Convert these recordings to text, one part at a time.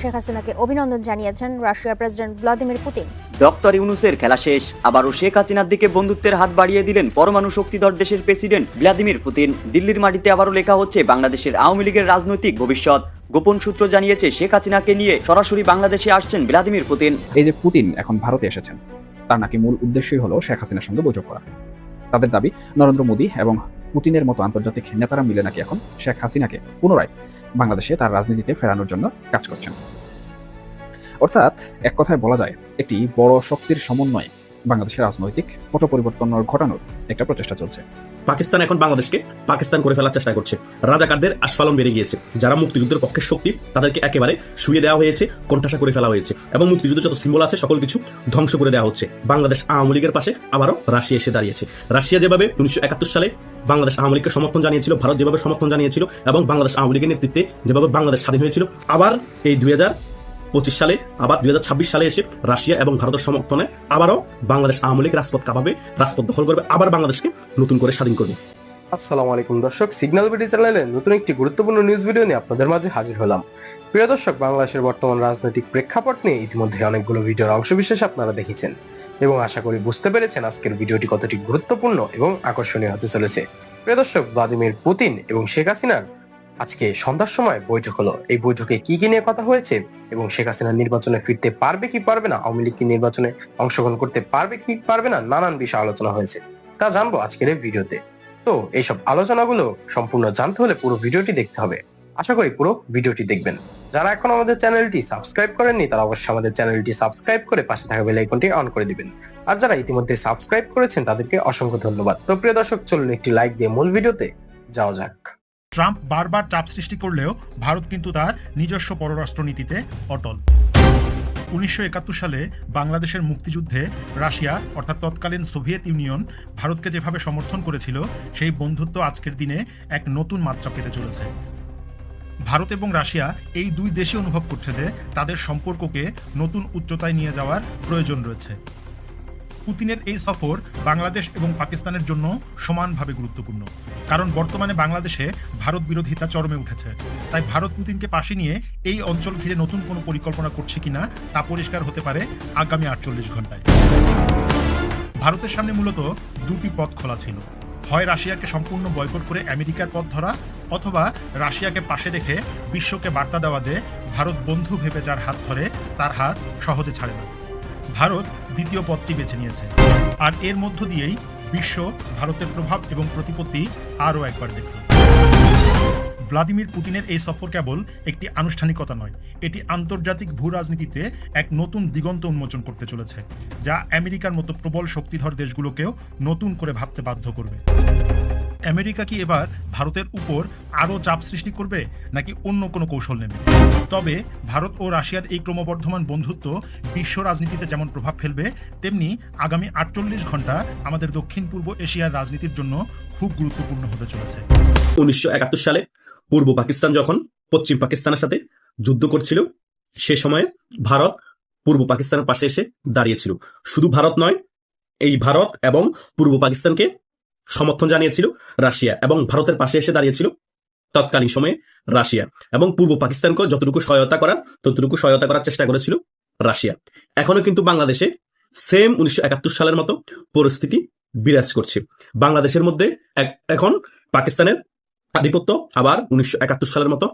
শেখ হাসিনাকে অভিনন্দন জানিয়েছেন রাশিয়ার প্রেসিডেন্ট ভ্লাদিমির পুতিন। ডক্টর ইউনুসের খেলা শেষ আবারও শেখ হাসিনার দিকে বন্ধুত্বের হাত বাড়িয়ে দিলেন পরমাণু শক্তিধর দেশের প্রেসিডেন্ট ভ্লাদিমির পুতিন। দিল্লির মাটিতে আবারও লেখা হচ্ছে বাংলাদেশের আওয়ামী লীগের রাজনৈতিক ভবিষ্যৎ। গোপন সূত্র জানিয়েছে শেখ হাসিনাকে নিয়ে সরাসরি বাংলাদেশে আসছেন ভ্লাদিমির পুতিন। এই যে পুতিন এখন ভারতে এসেছেন তার নাকি মূল উদ্দেশ্যই হলো শেখ হাসিনার সঙ্গে বৈঠক করা। তাদের দাবি নরেন্দ্র মোদী এবং পুতিনের মতো আন্তর্জাতিক নেতারা মিলে নাকি এখন শেখ হাসিনাকে পুনরায় বাংলাদেশে তার রাজনীতিতে ফেরানোর জন্য কাজ করছেন। অর্থাৎ এক কথায় বলা যায়, একটি বড় শক্তির সমন্বয়ে বাংলাদেশের রাজনৈতিক পট পরিবর্তন ঘটানোর একটা প্রচেষ্টা চলছে। পাকিস্তান এখন বাংলাদেশকে পাকিস্তান করে ফেলার চেষ্টা করছে। রাজাকারদের আস্ফালন বেড়ে গিয়েছে। যারা মুক্তিযুদ্ধের পক্ষের শক্তি, তাদেরকে একেবারে শুয়ে দেওয়া হয়েছে, কণ্ঠাসা করে ফেলা হয়েছে এবং মুক্তিযুদ্ধের যত সিম্বল আছে, সকল কিছু ধ্বংস করে দেওয়া হচ্ছে। বাংলাদেশ আওয়ামী লীগের পাশে আবারও রাশিয়া এসে দাঁড়িয়েছে। রাশিয়া যেভাবে উনিশশো একাত্তর সালে বাংলাদেশ আওয়ামী লীগকে সমর্থন জানিয়েছিল, ভারত যেভাবে সমর্থন জানিয়েছিল এবং বাংলাদেশ আওয়ামী লীগের নেতৃত্বে যেভাবে বাংলাদেশ স্বাধীন হয়েছিল, আবার এই দুই হাজার পঁচিশ সালে, আবার দুই হাজার ছাব্বিশ সালে এসে রাশিয়া এবং ভারতের সমর্থনে আবারও বাংলাদেশ আওয়ামী লীগ রাজপথ কাঁপাবে, রাজপথ দখল করবে, আবার বাংলাদেশকে নতুন করে স্বাধীন করবে। আসসালামু আলাইকুম দর্শক সিগন্যাল ভিডিও চ্যানেলে নতুন একটি গুরুত্বপূর্ণ নিউজ ভিডিও নিয়ে আপনাদের মাঝে হাজির হলাম। প্রিয় দর্শক, বাংলাদেশের বর্তমান রাজনৈতিক প্রেক্ষাপট নিয়ে ইতিমধ্যে অনেকগুলো ভিডিওর অংশবিশেষ আপনারা দেখেছেন এবং আশা করি বুঝতে পেরেছেন আজকের ভিডিওটি কতটি গুরুত্বপূর্ণ এবং আকর্ষণীয় হতে চলেছে। প্রিয় দর্শক ভ্লাদিমির পুতিন এবং শেখ হাসিনার আজকে সন্ধ্যার সময় বৈঠক হলো। এই বৈঠকে কি কি নিয়ে কথা হয়েছে এবং শেখ হাসিনা নির্বাচনে ফিরতে পারবে কি পারবে না, আওয়ামী লীগ কি নির্বাচনে অংশগ্রহণ করতে পারবে কি পারবে না, নানান বিষয় আলোচনা হয়েছে। তা জানব আজকের এই ভিডিওতে। তো এইসব আলোচনাগুলো সম্পূর্ণ জানতে হলে পুরো ভিডিওটি দেখতে হবে। আশা করি পুরো ভিডিওটি দেখবেন। যারা এখন আমাদের চ্যানেলটি সাবস্ক্রাইব করেননি, তারা অবশ্যই আমাদের চ্যানেলটি সাবস্ক্রাইব করে পাশে থাকা বেল আইকনটি অন করে দিবেন। আর যারা ইতিমধ্যে সাবস্ক্রাইব করেছেন, তাদেরকে অসংখ্য ধন্যবাদ। তো প্রিয় দর্শক, চলুন একটি লাইক দিয়ে মূল ভিডিওতে যাওয়া যাক। ট্রাম্প বারবার চাপ সৃষ্টি করলেও ভারত কিন্তু তার নিজস্ব পররাষ্ট্রনীতিতে অটল। উনিশশো একাত্তর সালে বাংলাদেশের মুক্তিযুদ্ধে রাশিয়া, অর্থাৎ তৎকালীন সোভিয়েত ইউনিয়ন, ভারতকে যেভাবে সমর্থন করেছিল, সেই বন্ধুত্ব আজকের দিনে এক নতুন মাত্রা পেতে চলেছে। ভারত এবং রাশিয়া এই দুই দেশে অনুভব করছে যে তাদের সম্পর্ককে নতুন উচ্চতায় নিয়ে যাওয়ার প্রয়োজন রয়েছে। পুতিনের এই সফর বাংলাদেশ এবং পাকিস্তানের জন্য সমানভাবে গুরুত্বপূর্ণ। কারণ বর্তমানে বাংলাদেশে ভারত বিরোধিতা চরমে উঠেছে। তাই ভারত পুতিনকে পাশে নিয়ে এই অঞ্চল ঘিরে নতুন কোনো পরিকল্পনা করছে কিনা তা পরিষ্কার হতে পারে আগামী আটচল্লিশ ঘন্টায় ভারতের সামনে মূলত দুটি পথ খোলা ছিল। হয় রাশিয়াকে সম্পূর্ণ বয়কট করে আমেরিকার পথ ধরা অথবা রাশিয়াকে পাশে রেখে বিশ্বকে বার্তা দেওয়া যে ভারত বন্ধু ভেবে যার হাত ধরে, তার হাত সহজে ছাড়ে না। ভারত দ্বিতীয় পথটি বেছে নিয়েছে। আর এর মধ্য দিয়েই বিশ্ব, ভারতের প্রভাব এবং প্রতিপত্তি আরও একবার দেখল ভ্লাদিমির পুতিনের এই সফর কেবল একটি আনুষ্ঠানিকতা নয়, এটি আন্তর্জাতিক ভূ রাজনীতিতে এক নতুন দিগন্ত উন্মোচন করতে চলেছে, যা আমেরিকার মতো প্রবল শক্তিধর দেশগুলোকেও নতুন করে ভাবতে বাধ্য করবে। আমেরিকা কি এবার ভারতের উপর আরও চাপ সৃষ্টি করবে, নাকি অন্য কোনো কৌশল নেবে? তবে ভারত ও রাশিয়ার এই ক্রমবর্ধমান বন্ধুত্ব বিশ্ব রাজনীতিতে যেমন প্রভাব ফেলবে, তেমনি আগামী আটচল্লিশ ঘণ্টা আমাদের দক্ষিণ পূর্ব এশিয়ার রাজনীতির জন্য খুব গুরুত্বপূর্ণ হতে চলেছে। উনিশশো একাত্তর সালে পূর্ব পাকিস্তান যখন পশ্চিম পাকিস্তানের সাথে যুদ্ধ করছিল, সে সময়ে ভারত পূর্ব পাকিস্তানের পাশে এসে দাঁড়িয়েছিল। শুধু ভারত নয়, এই ভারত এবং পূর্ব পাকিস্তানকে সমর্থন জানিয়েছিল রাশিয়া এবং ভারতের পাশে এসে দাঁড়িয়েছিল তৎকালীন সময়ে রাশিয়া এবং পূর্ব পাকিস্তানকে যতটুকু সহায়তা করার, ততটুকু সহায়তা করার চেষ্টা করেছিল রাশিয়া। এখনও কিন্তু বাংলাদেশে সেম উনিশশো একাত্তর সালের মতো পরিস্থিতি বিরাজ করছে। বাংলাদেশের মধ্যে এখন পাকিস্তানের আধিপত্য আবার উনিশশো একাত্তর সালের মতো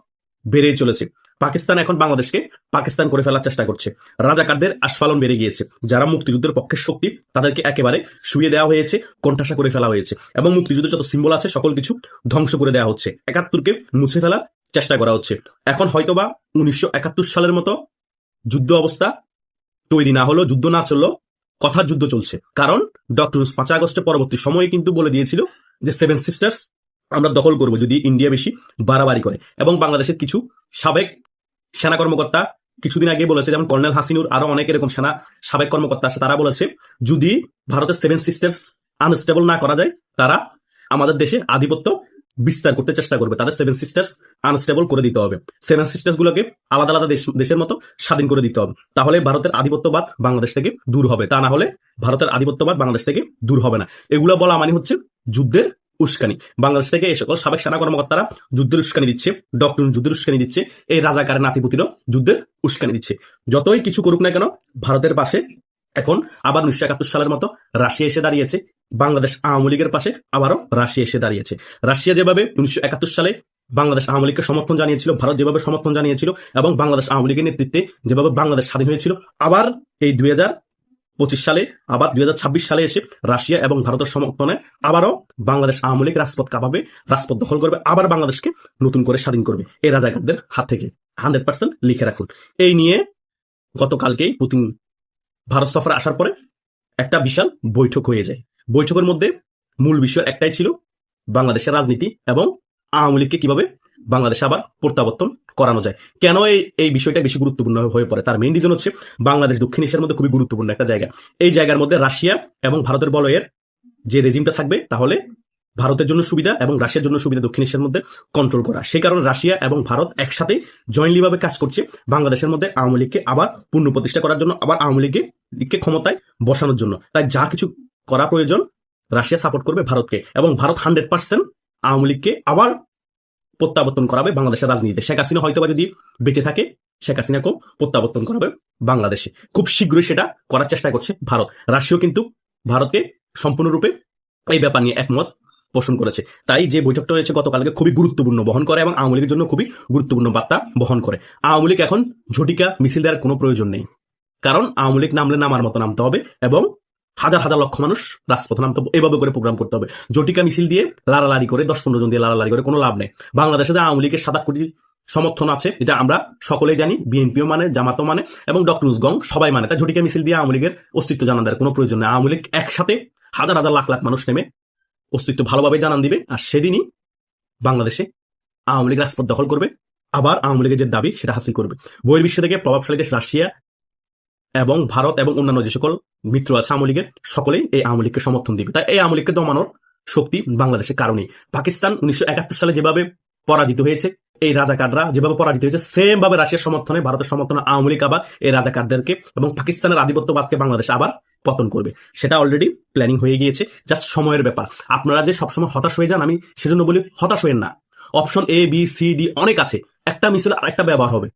বেড়েই চলেছে। পাকিস্তান এখন বাংলাদেশকে পাকিস্তান করে ফেলার চেষ্টা করছে। রাজাকারদের আস্ফালন বেড়ে গিয়েছে। যারা মুক্তিযুদ্ধের পক্ষের শক্তি, তাদেরকে একেবারে শুয়ে দেওয়া হয়েছে, কণ্ঠাসা করে ফেলা হয়েছে এবং মুক্তিযুদ্ধের যত সিম্বল আছে, সকল কিছু ধ্বংস করে দেওয়া হচ্ছে। একাত্তরকে মুছে ফেলার চেষ্টা করা হচ্ছে। এখন হয়তোবা উনিশশো একাত্তর সালের মতো যুদ্ধ অবস্থা তৈরি না হলো, যুদ্ধ না চলল, কথার যুদ্ধ চলছে। কারণ ডক্টর পাঁচ আগস্টের পরবর্তী সময়ে কিন্তু বলে দিয়েছিল যে সেভেন সিস্টার্স আমরা দখল করব যদি ইন্ডিয়া বেশি বাড়াবাড়ি করে। এবং বাংলাদেশের কিছু সাবেক সেনা কর্মকর্তা কিছুদিন আগে বলেছে, যেমন কর্নেল হাসিনুর আরও অনেক এরকম সেনা সাবেক কর্মকর্তা আছে, তারা বলেছে, যদি ভারতের সেভেন সিস্টার্স আনস্টেবল না করা যায়, তারা আমাদের দেশে আধিপত্য বিস্তার করতে চেষ্টা করবে। তাদের সেভেন সিস্টার্স আনস্টেবল করে দিতে হবে। সেভেন সিস্টার্স গুলোকে আলাদা আলাদা দেশ, দেশের মতো স্বাধীন করে দিতে হবে। তাহলে ভারতের আধিপত্যবাদ বাংলাদেশ থেকে দূর হবে। তা না হলে ভারতের আধিপত্যবাদ বাংলাদেশ থেকে দূর হবে না। এগুলো বলা মানে হচ্ছে যুদ্ধের উস্কানি। বাংলাদেশ থেকে এই সকল সাবেক সেনা কর্মকর্তারা যুদ্ধের উস্কানি দিচ্ছে। ডক্টর যুদ্ধের উস্কানি দিচ্ছে। এই রাজাকারের নাতিপুতিরও যুদ্ধের উস্কানি দিচ্ছে। যতই কিছু করুক না কেন, ভারতের পাশে এখন আবার উনিশশো একাত্তর সালের মতো রাশিয়া এসে দাঁড়িয়েছে। বাংলাদেশ আওয়ামী লীগের পাশে আবারও রাশিয়া এসে দাঁড়িয়েছে। রাশিয়া যেভাবে উনিশশো একাত্তর সালে বাংলাদেশ আওয়ামী লীগকে সমর্থন জানিয়েছিল, ভারত যেভাবে সমর্থন জানিয়েছিল এবং বাংলাদেশ আওয়ামী লীগের নেতৃত্বে যেভাবে বাংলাদেশ স্বাধীন হয়েছিল, আবার এই দুই হাজার পঁচিশ সালে, আবার দুই হাজার ছাব্বিশ সালে এসে রাশিয়া এবং ভারতের সমর্থনে আবারও বাংলাদেশ আওয়ামী লীগ রাজপথ কাঁপাবে, রাজপথ দখল করবে, আবার বাংলাদেশকে নতুন করে স্বাধীন করবে। এই রাজাকারদের হাত থেকে হান্ড্রেড পার্সেন্ট লিখে রাখুন। এই নিয়ে গতকালকেই পুতিন ভারত সফরে আসার পরে একটা বিশাল বৈঠক হয়ে যায়। বৈঠকের মধ্যে মূল বিষয় একটাই ছিল বাংলাদেশের রাজনীতি এবং আওয়ামী লীগকে কীভাবে বাংলাদেশে আবার প্রত্যাবর্তন করানো যায়। কেন এই এই বিষয়টা বেশি গুরুত্বপূর্ণ হয়ে পড়ে? তার মেইন রিজন হচ্ছে বাংলাদেশ দক্ষিণ এশিয়ার মধ্যে খুবই গুরুত্বপূর্ণ একটা জায়গা। এই জায়গার মধ্যে রাশিয়া এবং ভারতের বলয়ের যে রেজিমটা থাকবে, তাহলে ভারতের জন্য সুবিধা এবং রাশিয়ার জন্য সুবিধা দক্ষিণ এশিয়ার মধ্যে কন্ট্রোল করা। সেই কারণে রাশিয়া এবং ভারত একসাথে জয়েন্টলি ভাবে কাজ করছে বাংলাদেশের মধ্যে আওয়ামী লীগকে আবার পূর্ণ প্রতিষ্ঠা করার জন্য, আবার আওয়ামী লীগকে ক্ষমতায় বসানোর জন্য। তাই যা কিছু করা প্রয়োজন, রাশিয়া সাপোর্ট করবে ভারতকে এবং ভারত হান্ড্রেড পার্সেন্ট আওয়ামী লীগকে আবার প্রত্যাবর্তন করাবে বাংলাদেশের রাজনীতিতে। শেখ হাসিনা হয়তো যদি বেঁচে থাকে, শেখ হাসিনাকেও প্রত্যাবর্তন করাবে বাংলাদেশে। খুব শীঘ্রই সেটা করার চেষ্টা করছে ভারত। রাশিয়াও কিন্তু ভারতকে সম্পূর্ণরূপে এই ব্যাপার নিয়ে একমত পোষণ করেছে। তাই যে বৈঠকটা হয়েছে গতকালকে খুবই গুরুত্বপূর্ণ বহন করে এবং আওয়ামী লীগের জন্য খুবই গুরুত্বপূর্ণ বার্তা বহন করে। আওয়ামী লীগ এখন ঝটিকা মিছিল দেওয়ার কোনো প্রয়োজন নেই। কারণ আওয়ামী লীগ নামলে নামার মতো নামতে হবে এবং হাজার হাজার লক্ষ মানুষ রাজপথে নামতে এভাবে করে প্রোগ্রাম করতে হবে। জটিকা মিছিল দিয়ে লাড়ালাড়ি করে, দশ পনেরো জন দিয়ে লাড়ালাড়ি করে কোনো লাভ নেই। বাংলাদেশে যে আওয়ামী লীগের সাত কোটি সমর্থন আছে, এটা আমরা সকলেই জানি, বিএনপিও মানে জামাতও মানে এবং ডক্টর উসগং সবাই মানে। তাই ঝটিকা মিছিল দিয়ে আওয়ামী লীগের অস্তিত্ব জানান দেওয়ার কোনো প্রয়োজন নেই। আওয়ামী লীগ একসাথে হাজার হাজার লাখ লাখ মানুষ নেমে অস্তিত্ব ভালোভাবে জানান দিবে। আর সেদিনই বাংলাদেশে আওয়ামী লীগ রাজপথ দখল করবে। আবার আওয়ামী লীগের যে দাবি, সেটা হাসিল করবে। বহির্বিশ্ব থেকে প্রভাবশালী দেশ রাশিয়া এবং ভারত এবং অন্যান্য যে সকল মিত্র আছে আওয়ামী লীগের, সকলেই এই আওয়ামী লীগকে সমর্থন দিবে। তাই এই আওয়ামী লীগকে দমানোর শক্তি বাংলাদেশের কারণেই। পাকিস্তান উনিশশো একাত্তর সালে যেভাবে পরাজিত হয়েছে, এই রাজাকাররা যেভাবে পরাজিত হয়েছে সেম ভাবে রাশিয়ার সমর্থনে, ভারতের সমর্থনে আওয়ামী লীগ আবার এই রাজাকারদেরকে এবং পাকিস্তানের আধিপত্যবাদকে বাংলাদেশ আবার পতন করবে। সেটা অলরেডি প্ল্যানিং হয়ে গিয়েছে জাস্ট সময়ের ব্যাপার। আপনারা যে সবসময় হতাশ হয়ে যান, আমি সেজন্য বলি হতাশ হয়েন না। Option A B C D অনেক আছে। একটা মিছিল আর একটা ব্যবহার হবে।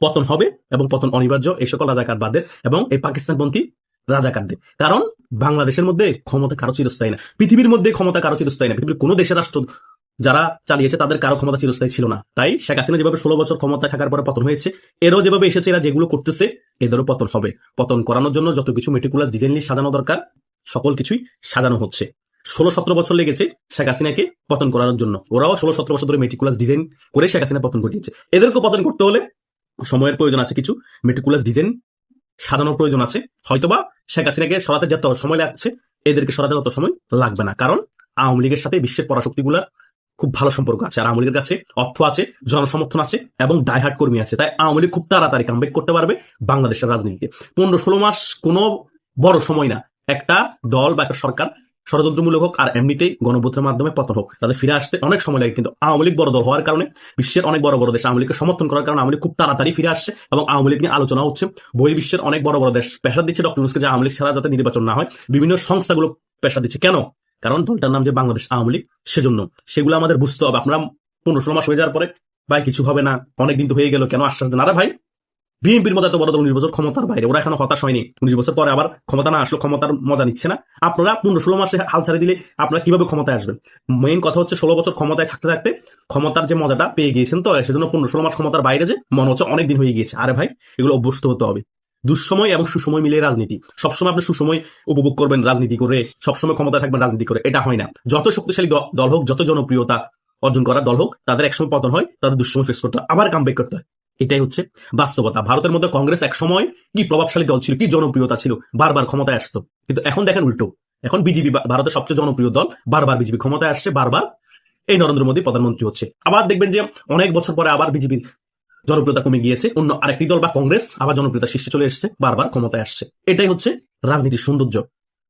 পতন হবে এবং পতন অনিবার্য এই সকল রাজাকার রাজাকারবাদের এবং এই পাকিস্তানপন্থী রাজাকারদের। কারণ বাংলাদেশের মধ্যে ক্ষমতা কারও চিরস্থায়ী না। পৃথিবীর মধ্যে ক্ষমতা কারও চিরস্থায়ী না। পৃথিবীর কোনো দেশের রাষ্ট্র যারা চালিয়েছে তাদের কারও ক্ষমতা চিরস্থায়ী ছিল না। তাই শেখ হাসিনা যেভাবে ষোলো বছর ক্ষমতায় থাকার পরে পতন হয়েছে, এরও যেভাবে এসেছে এরা যেগুলো করতেছে, এদেরও পতন হবে। পতন করানোর জন্য যত কিছু মেটিকুলাস নিয়ে সাজানো দরকার, সকল কিছুই সাজানো হচ্ছে। ষোলো সতেরো বছর লেগেছে শেখ হাসিনাকে পতন করানোর জন্য। ওরাও ষোলো সতেরো বছর ধরে মেটিকুলাস ডিজাইন করে শেখ হাসিনা পতন ঘটিয়েছে। এদেরকে পতন করতে হলে সময়ের প্রয়োজন আছে কিছু মেটিকুলাস ডিজাইন সাজানোর প্রয়োজন আছে। হয়তোবা শেখ হাসিনাকে সরাতে যত সময় লাগছে, এদেরকে সরাতে তত সময় লাগবে না। কারণ আওয়ামী লীগের সাথে বিশ্বের পরাশক্তিগুলার খুব ভালো সম্পর্ক আছে। আর আওয়ামী লীগের কাছে অর্থ আছে, জনসমর্থন আছে এবং ডাইহার্ট কর্মী আছে। তাই আওয়ামী লীগ খুব তাড়াতাড়ি কামব্যাক করতে পারবে বাংলাদেশের রাজনীতিতে। পনেরো ষোলো মাস কোনো বড় সময় না। একটা দল বা একটা সরকার ষড়যন্ত্রমূলক হোক আর এমনিতেই গণভোটের মাধ্যমে পতন হোক তাদের ফিরে আসতে অনেক সময় লাগে। কিন্তু আওয়ামী লীগ বড় দল হওয়ার কারণে, বিশ্বের অনেক বড় বড় দেশ আওয়ামী লীগকে সমর্থন করার কারণে আওয়ামী লীগ খুব তাড়াতাড়ি ফিরে আসছে এবং আওয়ামী লীগ নিয়ে আলোচনা হচ্ছে। বহির্বিশ্বের অনেক বড় বড় দেশ পেশা দিচ্ছে ডক্টর ইউনুসকে যে আওয়ামী লীগ ছাড়া যাতে নির্বাচন না হয়। বিভিন্ন সংস্থাগুলো পেশা দিচ্ছে। কেন? কারণ দলটার নাম যে বাংলাদেশ আওয়ামী লীগ, সেজন্য। সেগুলো আমাদের বুঝতে হবে। আপনারা পনেরো ষোলো মাস হয়ে যাওয়ার পরে, ভাই, কিছু হবে না। অনেকদিন তো হয়ে গেল। কেন আশ্বাস দেন? আরে ভাই বিএনপির মধ্যে এত বড় দল উনিশ বছর ক্ষমতার বাইরে। ওরা এখনও হতাশ হয়নি উনিশ বছর পরে আবার ক্ষমতা না আসলো ক্ষমতার মজা নিচ্ছে না। আপনারা পনেরো ষোলো মাসে হাল ছাড়ে দিলে আপনারা কীভাবে ক্ষমতায় আসবেন? মেইন কথা হচ্ছে ষোলো বছর ক্ষমতায় থাকতে থাকতে ক্ষমতার যে মজাটা পেয়ে গিয়েছেন তো, সেজন্য পনেরো ষোলো মাস ক্ষমতার বাইরে যে মনে হচ্ছে অনেক দিন হয়ে গিয়েছে। আরে ভাই, এগুলো অভ্যস্ত হতে হবে। দুঃসময় এবং সুসময় মিলিয়ে রাজনীতি। সবসময় আপনি সুসময় উপভোগ করবেন রাজনীতি করে, সবসময় ক্ষমতায় থাকবেন রাজনীতি করে, এটা হয় না। যত শক্তিশালী দল হোক যত জনপ্রিয়তা অর্জন করা দল হোক, তাদের একসময় পতন হয়, তাদের দুঃসময় ফেস করতে হয়, আবার কামব্যাক করতে হয়। এটাই হচ্ছে বাস্তবতা। ভারতের মধ্যে কংগ্রেস এক সময় কি প্রভাবশালী দল ছিল, কি জনপ্রিয়তা ছিল? বারবার ক্ষমতায় আসতো। কিন্তু এখন দেখেন উল্টো। এখন বিজেপি ভারতের সবচেয়ে জনপ্রিয় দল বারবার বিজেপি ক্ষমতায় আসছে, বারবার এই নরেন্দ্র মোদী প্রধানমন্ত্রী হচ্ছে। আবার দেখবেন যে অনেক বছর পরে আবার বিজেপির জনপ্রিয়তা কমে গিয়েছে। অন্য আরেকটি দল বা কংগ্রেস আবার জনপ্রিয়তা শীর্ষে চলে এসেছে, বারবার ক্ষমতায় আসছে। এটাই হচ্ছে রাজনীতির সৌন্দর্য।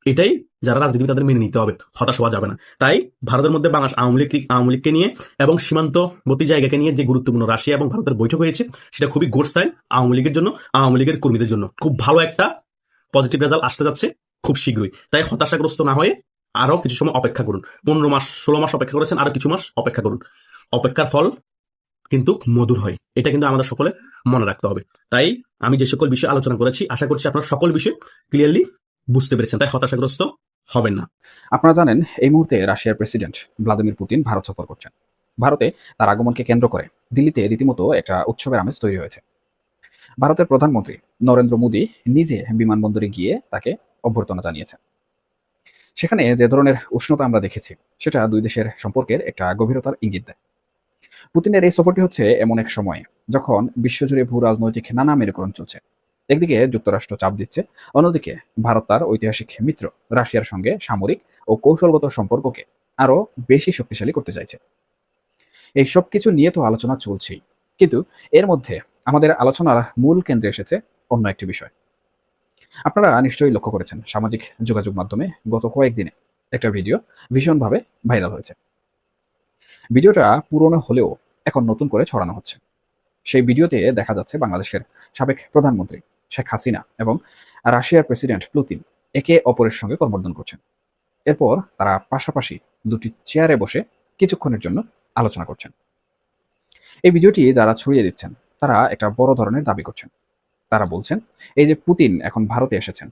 এটাই যারা রাজনীতি তাদের মেনে নিতে হবে। হতাশ হওয়া যাবে না। তাই ভারতের মধ্যে বাংলাদেশ আওয়ামী লীগ, আওয়ামী লীগকে নিয়ে এবং সীমান্তবর্তী জায়গাকে নিয়ে যে গুরুত্বপূর্ণ রাশিয়া এবং ভারতের বৈঠক হয়েছে, সেটা খুবই গুড সাইন আওয়ামী লীগের জন্য, আওয়ামী লীগের কর্মীদের জন্য। খুব ভালো একটা পজিটিভ রেজাল্ট আসতে যাচ্ছে খুব শীঘ্রই। তাই হতাশাগ্রস্ত না হয়ে আরও কিছু সময় অপেক্ষা করুন। পনেরো মাস, ষোলো মাস অপেক্ষা করেছেন, আরও কিছু মাস অপেক্ষা করুন। অপেক্ষার ফল কিন্তু মধুর হয়। এটা কিন্তু আমাদের সকলে মনে রাখতে হবে। তাই আমি যে সকল বিষয়ে আলোচনা করেছি, আশা করছি আপনারা সকল বিষয় ক্লিয়ারলি বুঝতে পেরেছেন, তাই হতাশাগ্রস্ত হবেন না। আপনারা জানেন, এই মুহূর্তে রাশিয়ার প্রেসিডেন্ট ভ্লাদিমির পুতিন ভারত সফর করছেন। ভারতে তার আগমনকে কেন্দ্র করে দিল্লিতে রীতিমতো একটা উৎসবের আমেজ তৈরি হয়েছে। ভারতের প্রধানমন্ত্রী নরেন্দ্র মোদী নিজে বিমানবন্দরে গিয়ে তাকে অভ্যর্থনা জানিয়েছেন। সেখানে যে ধরনের উষ্ণতা আমরা দেখেছি, সেটা দুই দেশের সম্পর্কের একটা গভীরতার ইঙ্গিত দেয়। পুতিনের এই সফরটি হচ্ছে এমন এক সময়, যখন বিশ্বজুড়ে ভূ রাজনৈতিক নানা মেরুকরণ চলছে। একদিকে যুক্তরাষ্ট্র চাপ দিচ্ছে, অন্যদিকে ভারত তার ঐতিহাসিক মিত্র, রাশিয়ার সঙ্গে সামরিক ও কৌশলগত সম্পর্ককে আরও বেশি শক্তিশালী করতে চাইছে। এই সব কিছু নিয়ে তো আলোচনা চলছেই, কিন্তু এর মধ্যে আমাদের আলোচনার মূল কেন্দ্রে এসেছে অন্য একটি বিষয়। আপনারা নিশ্চয়ই লক্ষ্য করেছেন, সামাজিক যোগাযোগ মাধ্যমে গত কয়েকদিনে একটা ভিডিও ভীষণভাবে ভাইরাল হয়েছে। ভিডিওটা পুরনো হলেও এখন নতুন করে ছড়ানো হচ্ছে। সেই ভিডিওতে দেখা যাচ্ছে বাংলাদেশের সাবেক প্রধানমন্ত্রী শেখ হাসিনা এবং রাশিয়ার প্রেসিডেন্ট প্লুতিন একে অপরের সঙ্গে কর্মর্দন করছেন। এরপর তারা পাশাপাশি দুটি চেয়ারে বসে কিছুক্ষণের জন্য আলোচনা করছেন। এই ভিডিওটি যারা ছড়িয়ে দিচ্ছেন, তারা একটা বড় ধরনের দাবি করছেন। তারা বলছেন, এই যে পুতিন এখন ভারতে এসেছেন,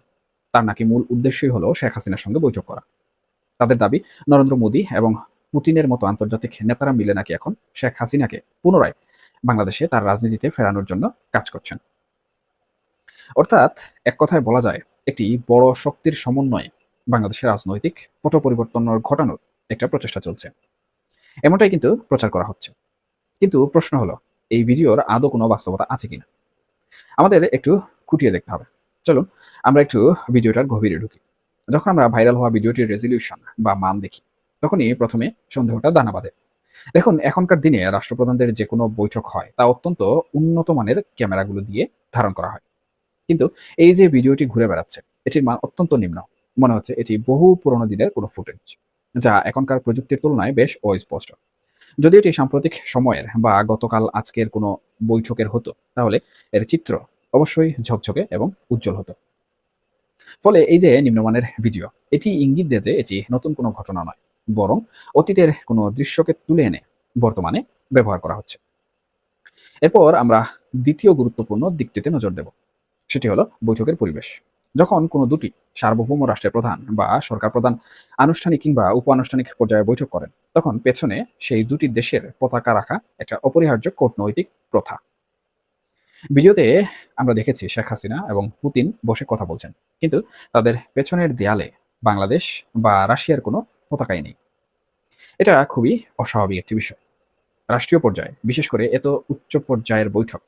তার নাকি মূল উদ্দেশ্যই হলো শেখ হাসিনার সঙ্গে বৈঠক করা। তাদের দাবি, নরেন্দ্র মোদী এবং পুতিনের মতো আন্তর্জাতিক নেতারা মিলে নাকি এখন শেখ হাসিনাকে পুনরায় বাংলাদেশে তার রাজনীতিতে ফেরানোর জন্য কাজ করছেন। অর্থাৎ এক কথায় বলা যায়, একটি বড় শক্তির সমন্বয়ে বাংলাদেশের রাজনৈতিক পট পরিবর্তন ঘটানোর একটা প্রচেষ্টা চলছে। এমনটাই কিন্তু প্রচার করা হচ্ছে। কিন্তু প্রশ্ন হলো, এই ভিডিওর আদৌ কোনো বাস্তবতা আছে কিনা? আমাদের একটু খুঁটিয়ে দেখতে হবে। চলুন, আমরা একটু ভিডিওটার গভীরে ঢুকি। যখন আমরা ভাইরাল হওয়া ভিডিওটির রেজলিউশন বা মান দেখি, তখনই প্রথমে সন্দেহটা দানা বাঁধে। দেখুন, এখনকার দিনে রাষ্ট্রপ্রধানদের যে কোনো বৈঠক হয়, তা অত্যন্ত উন্নত মানের ক্যামেরাগুলো দিয়ে ধারণ করা হয়। কিন্তু এই যে ভিডিওটি ঘুরে বেড়াচ্ছে, এটির মান অত্যন্ত নিম্ন। মনে হচ্ছে এটি বহু পুরনো দিনের কোনো ফুটেজ যা এখনকার প্রযুক্তির তুলনায় বেশ অস্পষ্ট। যদি এটি সাম্প্রতিক সময়ের বা গতকাল আজকের কোনো বৈঠকের হতো, তাহলে এর চিত্র অবশ্যই ঝকঝকে এবং উজ্জ্বল হতো। ফলে এই যে নিম্নমানের ভিডিও, এটি ইঙ্গিত দেয় যে এটি নতুন কোনো ঘটনা নয়, বরং অতীতের কোনো দৃশ্যকে তুলে এনে বর্তমানে ব্যবহার করা হচ্ছে। এরপর আমরা দ্বিতীয় গুরুত্বপূর্ণ দিকটিতে নজর দেব। সেটি হলো বৈঠকের পরিবেশ। যখন কোনো দুটি সার্বভৌম রাষ্ট্রের প্রধান বা সরকার প্রধান আনুষ্ঠানিক কিংবা উপ আনুষ্ঠানিক পর্যায়ে বৈঠক করেন, তখন পেছনে সেই দুটি দেশের পতাকা রাখা একটা অপরিহার্য কূটনৈতিক প্রথা। ভিডিওতে আমরা দেখেছি শেখ হাসিনা এবং পুতিন বসে কথা বলছেন, কিন্তু তাদের পেছনের দেয়ালে বাংলাদেশ বা রাশিয়ার কোনো পতাকাই নেই। এটা খুবই অস্বাভাবিক একটি বিষয়। রাষ্ট্রীয় পর্যায়ে, বিশেষ করে এত উচ্চ পর্যায়ের বৈঠক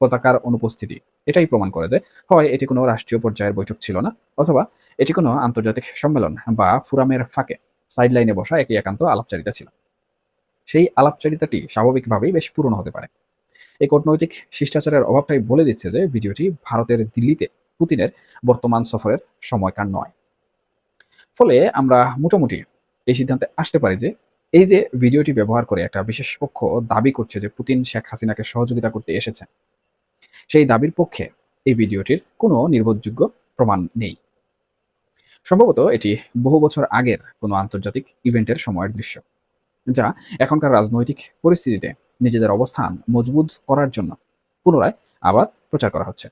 পতাকার অনুপস্থিতি। এটাই প্রমাণ করে যে, হয় এটি কোনো রাষ্ট্রীয় পর্যায়ের বৈঠক ছিল না, অথবা এটি কোনো আন্তর্জাতিক সম্মেলন বা ফুরামের ফাঁকে সাইড লাইনে বসা একটি একান্ত আলাপচারিতা ছিল। সেই আলাপচারিতাটি স্বাভাবিকভাবেই বেশ পুরনো হতে পারে। এই কূটনৈতিক শিষ্টাচারের অভাবটাই বলে দিচ্ছে যে, ভিডিওটি ভারতের দিল্লিতে পুতিনের বর্তমান সফরের সময়কার নয়। ফলে আমরা মোটামুটি এই সিদ্ধান্তে আসতে পারি যে, এই যে ভিডিওটি ব্যবহার করে একটা বিশেষ পক্ষ দাবি করছে যে, পুতিন শেখ হাসিনাকে সহযোগিতা করতে এসেছেন সেই দাবির পক্ষে এই ভিডিওটির কোনো নির্ভরযোগ্য প্রমাণ নেই। সম্ভবত এটি বহু বছর আগের কোনো আন্তর্জাতিক ইভেন্টের সময়ের দৃশ্য, যা এখনকার রাজনৈতিক পরিস্থিতিতে নিজেদের অবস্থান মজবুত করার জন্য পুনরায় আবার প্রচার করা হচ্ছে।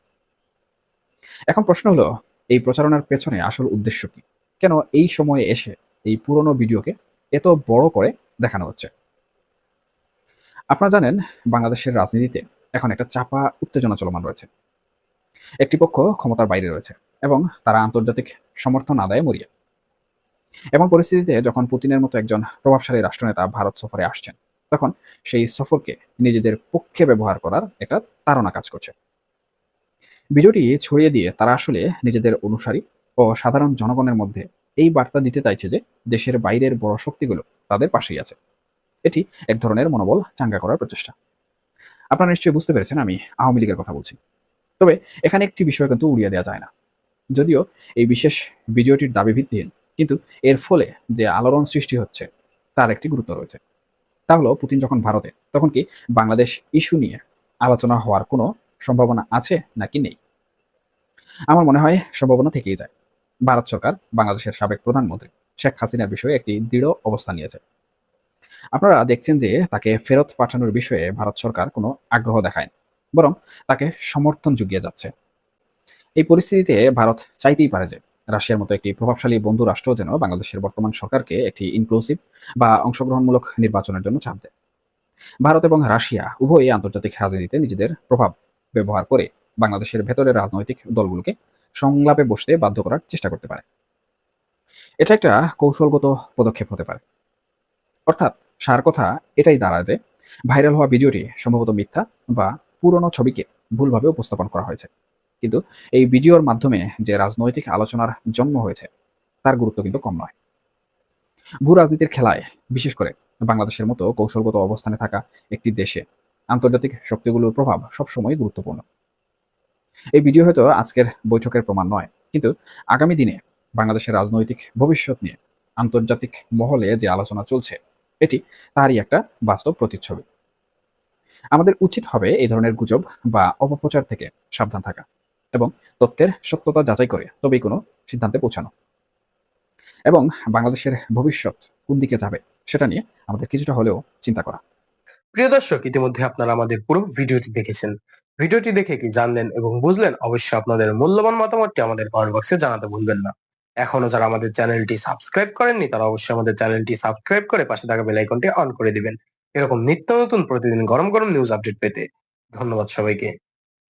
এখন প্রশ্ন হলো, এই প্রচারণার পেছনে আসল উদ্দেশ্য কি? কেন এই সময়ে এসে এই পুরনো ভিডিওকে এত বড় করে দেখানো হচ্ছে? আপনারা জানেন, বাংলাদেশের রাজনীতিতে এখন একটা চাপা, উত্তেজনা চলমান রয়েছে। একটি পক্ষ ক্ষমতার বাইরে রয়েছে এবং তারা আন্তর্জাতিক সমর্থন আদায়ে মরিয়া। এমন পরিস্থিতিতে যখন পুতিনের মতো একজন প্রভাবশালী রাষ্ট্রনেতা ভারত সফরে আসছেন, তখন সেই সফরকে নিজেদের পক্ষে ব্যবহার করার একটা তাড়না কাজ করছে। ভিডিওটি ছড়িয়ে দিয়ে তারা আসলে নিজেদের অনুসারী ও সাধারণ জনগণের মধ্যে এই বার্তা দিতে চাইছে যে দেশের বাইরের বড় শক্তিগুলো তাদের পাশেই আছে। এটি এক ধরনের মনোবল চাঙ্গা করার প্রচেষ্টা। আপনারা নিশ্চয়ই বুঝতে পেরেছেন, আমি আওয়ামী লীগের কথা বলছি। তবে এখানে একটি বিষয় কিন্তু উড়িয়ে দেওয়া যায় না। যদিও এই বিশেষ ভিডিওটির দাবি ভিত্তিহীন, কিন্তু এর ফলে যে আলোড়ন সৃষ্টি হচ্ছে, তার একটি গুরুত্ব রয়েছে। তা হলো, পুতিন যখন ভারতে, তখন কি বাংলাদেশ ইস্যু নিয়ে আলোচনা হওয়ার কোনো সম্ভাবনা আছে নাকি নেই? আমার মনে হয় সম্ভাবনা থেকেই যায়। ভারত সরকার বাংলাদেশের সাবেক প্রধানমন্ত্রী শেখ হাসিনার বিষয়ে একটি দৃঢ় অবস্থান নিয়েছে। আপনারা দেখছেন যে তাকে ফেরত পাঠানোর বিষয়ে ভারত সরকার কোনো আগ্রহ দেখায় বরং তাকে সমর্থন জুগিয়ে যাচ্ছে। এই পরিস্থিতিতে ভারত চাইতেই পারে যে রাশিয়ার মতো একটি প্রভাবশালী বন্ধু রাষ্ট্র যেন বাংলাদেশের বর্তমান সরকারকে একটি ইনক্লুসিভ বা অংশগ্রহণমূলক নির্বাচনের জন্য চাপ দেয়। ভারত এবং রাশিয়া উভয়ই আন্তর্জাতিক রাজনীতিতে নিজেদের প্রভাব ব্যবহার করে বাংলাদেশের ভেতরের রাজনৈতিক দলগুলোকে সংলাপে বসতে বাধ্য করার চেষ্টা করতে পারে। এটা একটা কৌশলগত পদক্ষেপ হতে পারে। অর্থাৎ সার কথা এটাই দাঁড়ায় যে ভাইরাল হওয়া ভিডিওটি সম্ভবত মিথ্যা বা পুরনো ছবিকে ভুলভাবে উপস্থাপন করা হয়েছে। কিন্তু এই ভিডিওর মাধ্যমে যে রাজনৈতিক আলোচনার জন্ম হয়েছে, তার গুরুত্ব কিন্তু কম নয়। ভূ রাজনীতির খেলায়, বিশেষ করে বাংলাদেশের মতো কৌশলগত অবস্থানে থাকা একটি দেশে আন্তর্জাতিক শক্তিগুলোর প্রভাব সবসময় গুরুত্বপূর্ণ। এই ভিডিও হয়তো আজকের বৈঠকের প্রমাণ নয়, কিন্তু আগামী দিনে বাংলাদেশের রাজনৈতিক ভবিষ্যৎ নিয়ে আন্তর্জাতিক মহলে যে আলোচনা চলছে এটি তারই একটা বাস্তব প্রতিচ্ছবি। আমাদের উচিত হবে এই ধরনের গুজব বা অপপ্রচার থেকে সাবধান থাকা এবং তথ্যের সত্যতা যাচাই করে তবেই কোনো সিদ্ধান্তে পৌঁছানো। এবং বাংলাদেশের ভবিষ্যৎ কোন দিকে যাবে সেটা নিয়ে আমাদের কিছুটা হলেও চিন্তা করা। প্রিয় দর্শক, ইতিমধ্যে আপনারা আমাদের পুরো ভিডিওটি দেখেছেন। ভিডিওটি দেখে কি জানলেন এবং বুঝলেন, অবশ্যই আপনাদের মূল্যবান মতামতটি আমাদের কমেন্ট বক্সে জানাতে ভুলবেন না। এখনও যারা আমাদের চ্যানেলটি সাবস্ক্রাইব করেননি, তারা অবশ্যই আমাদের চ্যানেলটি সাবস্ক্রাইব করে পাশে থাকা বেল আইকনটি অন করে দিবেন। এরকম নিত্য নতুন প্রতিদিন গরম গরম নিউজ আপডেট পেতে ধন্যবাদ সবাইকে।